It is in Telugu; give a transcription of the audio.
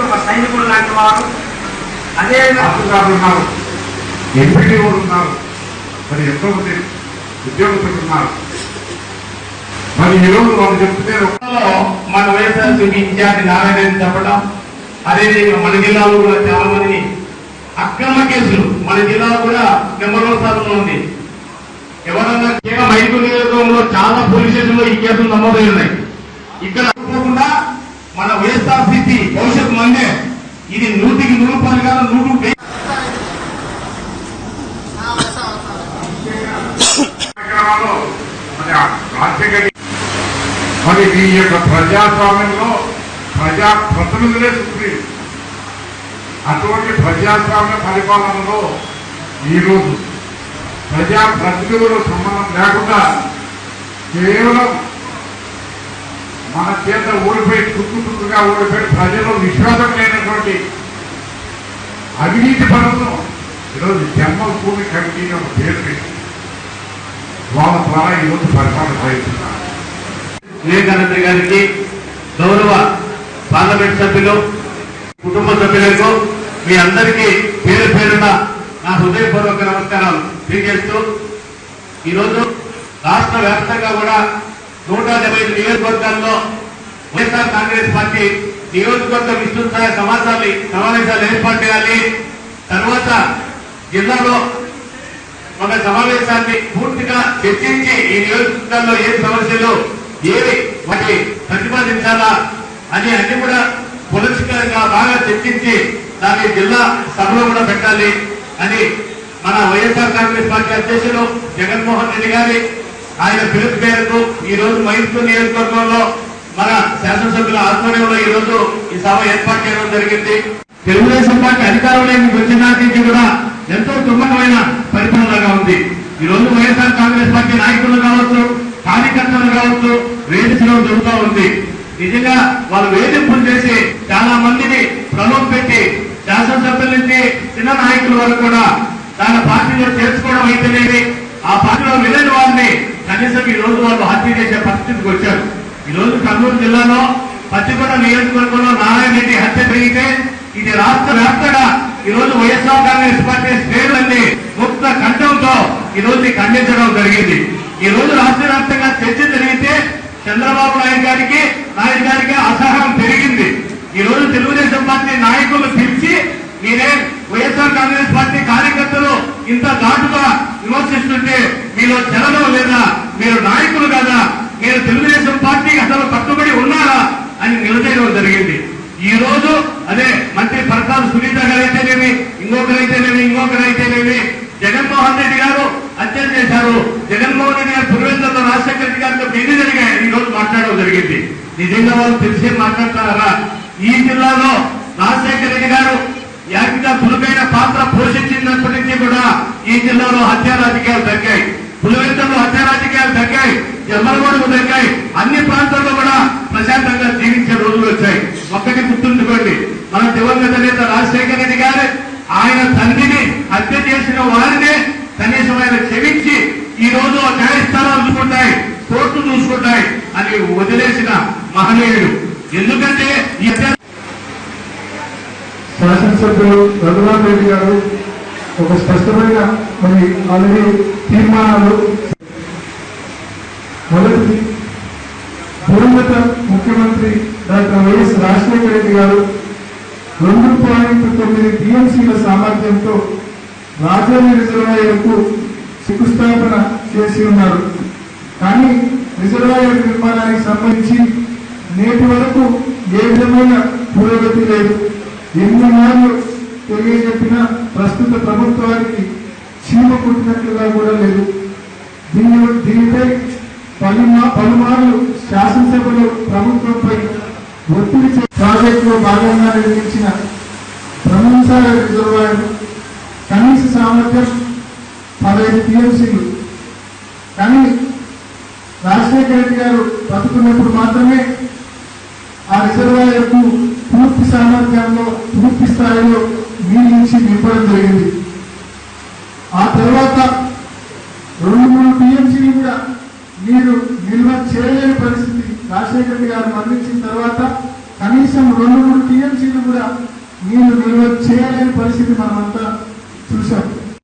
ఒక సైనికుడు లాంటి వారు అదే అధికారులు ఉన్నారు ఎంపీడీఓలు ఉన్నారు మరి ఎంతో మంది ఉద్యోగస్తులు ఉన్నారు మరి ఈరోజు వాళ్ళు చెప్తే మన వైఎస్ఆర్సీపీ ఇన్ఛార్జి నారాయణ చెప్పడం అదేవిధంగా మన జిల్లాలో కూడా చాలా మంది అక్రమ కేసులు మన జిల్లాలో కూడా నెంబర్ వన్ స్థానంలో ఉంది ఎవరన్నా ముఖ్యంగా మైదుకూరు నియోజకవర్గంలో చాలా పోలీస్ స్టేషన్లో ఈ కేసులు నమోదై ఉన్నాయి ఇక్కడ మన వైఎస్ఆర్ సిపి భవిష్యత్తు మందే. ఇది నూటికి నూరు రూపాయలు కాదు నూరు మరి మరి ఈ యొక్క ప్రజాస్వామ్యంలో ప్రజా ప్రతినిధులే సుప్రీం. అటువంటి ప్రజాస్వామ్య పరిపాలనలో ఈరోజు ప్రజా ప్రతినిధులు సంబంధం లేకుండా కేవలం మన చేత ఓడిపోయి తుక్కు తుక్కుగా ఓడిపోయి ప్రజలు విశ్వాసం లేనటువంటి అవినీతి పనులను ఈరోజు జన్మభూమి కమిటీ అని ఒక పేరు పెట్టి వాళ్ళ ద్వారా ఈరోజు పరిపాలన సాగిస్తున్నారు. వివేకానంద గారికి గౌరవ పార్లమెంట్ సభ్యులు కుటుంబ సభ్యులకు మీ అందరికీ పేరు పేరున నా హృదయపూర్వక నమస్కారాలు తెలియజేస్తూ ఈరోజు రాష్ట్ర వ్యాప్తంగా కూడా నూట డెబ్బై ఐదు నియోజకవర్గాల్లో వైఎస్ఆర్ కాంగ్రెస్ పార్టీ నియోజకవర్గ విస్తృత స్థాయి సమాజాన్ని సమావేశాలు ఏర్పాటు చేయాలి. తర్వాత జిల్లాలో ఒక సమావేశాన్ని పూర్తిగా చర్చించి ఈ నియోజకవర్గాల్లో ఏ సమస్యలు ఏవి వాటి ప్రతిపాదించాలా అని అన్ని కూడా పొలిటికల్గా బాగా చర్చించి దాన్ని జిల్లా సభలో కూడా పెట్టాలి అని మన వైఎస్ఆర్ కాంగ్రెస్ పార్టీ అధ్యక్షులు జగన్మోహన్ రెడ్డి గారి ఆయన పిలుపు మేరకు ఈ రోజు మహిళ నియోజకవర్గంలో మన శాసనసభ్యుల ఆధ్వర్యంలో ఈ రోజు ఈ సభ ఏర్పాటు చేయడం జరిగింది. తెలుగుదేశం పార్టీ అధికారంలోకి వచ్చిన నుంచి కూడా ఎంతో దుర్మకమైన పరిపాలనగా ఉంది. ఈ రోజు వైఎస్ఆర్ కాంగ్రెస్ పార్టీ నాయకులు కావచ్చు కార్యకర్తలు కావచ్చు వేధించడం జరుగుతూ ఉంది. నిజంగా వాళ్ళు వేధింపులు చేసి చాలా మందిని ప్రలోభ పెట్టి శాసనసభ్యుల నుంచి చిన్న నాయకుల వరకు కూడా తన పార్టీలో చేర్చుకోవడం అయితేనేమి ఆ పార్టీలో వెళ్ళని వారిని కనీసం ఈ రోజు వాళ్ళు హత్య చేసే పరిస్థితికి వచ్చారు. ఈ రోజు కర్నూలు జిల్లాలో పచ్చికొండ నియోజకవర్గంలో నారాయణ రెడ్డి హత్య జరిగితే ఇది రాష్ట్ర వ్యాప్తంగా ఈ రోజు వైఎస్ఆర్ కాంగ్రెస్ పార్టీ శ్రేణులన్నీ ముక్త కంఠంతో ఈ రోజు ఖండించడం జరిగింది. ఈ రోజు రాష్ట్ర వ్యాప్తంగా చర్చ జరిగితే చంద్రబాబు నాయుడు గారికి నాయుడు గారికి అసహనం పెరిగింది. ఈ రోజు తెలుగుదేశం పార్టీ నాయకులు పిలిచి మీరే వైఎస్ఆర్ కాంగ్రెస్ పార్టీ కార్యకర్తలు ఇంత ఘాటుగా విమర్శిస్తుంటే మీలో జనలో లేదా మీరు నాయకులు కాదా? మీరు తెలుగుదేశం పార్టీకి అసలు కట్టుబడి ఉన్నారా అని నిలదీయడం జరిగింది. ఈ రోజు అదే మంత్రి పరకాల సునీత గారు అయితేనేమి ఇంకొకరైతేనేమి ఇంకొకరైతేనేమి జగన్మోహన్ రెడ్డి గారు హత్య చేశారు. జగన్మోహన్ రెడ్డి గారు పురవేంద్రతో రాజశేఖర రెడ్డి గారితో ఎన్ని జరిగాయి. ఈ రోజు మాట్లాడడం జరిగింది. నిజంగా వాళ్ళు తెలిసే మాట్లాడతారా? ఈ జిల్లాలో రాజశేఖర రెడ్డి గారు యాక్టిగా చురుకైన పాత్ర పోషించినప్పటి ఈ జిల్లాలో హత్యా రాజకీయాలు తగ్గాయి పులివెందులో హత్యా రాజకీయాలు తగ్గాయి జమ్మలగూడకు తగ్గాయి అన్ని ప్రాంతాల్లో కూడా ప్రశాంతంగా జీవించే రోజులు వచ్చాయి. ఒక్కటి గుర్తుంచుకోండి మన దివంగత నేత రాజశేఖర రెడ్డి గారు ఆయన తండ్రిని హత్య చేసిన వారినే కనీసం ఆయన క్షమించి ఈ రోజు ఆ న్యాయస్థానాలు చూసుకుంటాయి కోర్టు చూసుకుంటాయి అని వదిలేసిన మహనీయుడు. ఎందుకంటే ఈ హత్య శాసనసభ్యులు రఘురామ్ రెడ్డి గారు ఒక స్పష్టమైన మరి ఆల్రెడీ తీర్మానాలు. మొదటిది దివంగత ముఖ్యమంత్రి డాక్టర్ వైఎస్ రాజశేఖర రెడ్డి గారు రెండు పాయింట్ తొమ్మిది టీఎంసీల సామర్థ్యంతో రాజధాని రిజర్వాయర్కు శంకుస్థాపన చేసి ఉన్నారు. కానీ రిజర్వాయర్ నిర్మాణానికి సంబంధించి నేటి వరకు ఏ విధమైన పురోగతి లేదు. ఎన్ని మార్లు తెలియజెప్పినా ప్రస్తుత ప్రభుత్వానికి చీమ కుట్టినట్లుగా కూడా లేదు. దీని దీనిపై పలుమా పలుమార్లు శాసనసభలో ప్రభుత్వంపై ఒత్తిడి ప్రాజెక్టులో భాగంగా నిర్మించిన బ్రహ్మసాగర్ రిజర్వాయర్ కనీస సామర్థ్యం పదహైదు టీఎంసీలు. కానీ రాజశేఖర రెడ్డి గారు బతుకున్నప్పుడు మాత్రమే ఆ రిజర్వాయర్కు పూర్తి సామర్థ్యంలో పూర్తి స్థాయిలో నీళ్ళు ఇచ్చి నింపడం జరిగింది ఆ తర్వాత రెండు మూడు టీఎంసీని కూడా నీరు నిల్వ చేయలేని పరిస్థితి రాజశేఖర్ గారు మరణించిన తర్వాత కనీసం రెండు మూడు టీఎంసీలు కూడా నీళ్ళు నిల్వ చేయలేని పరిస్థితి మనమంతా చూసాం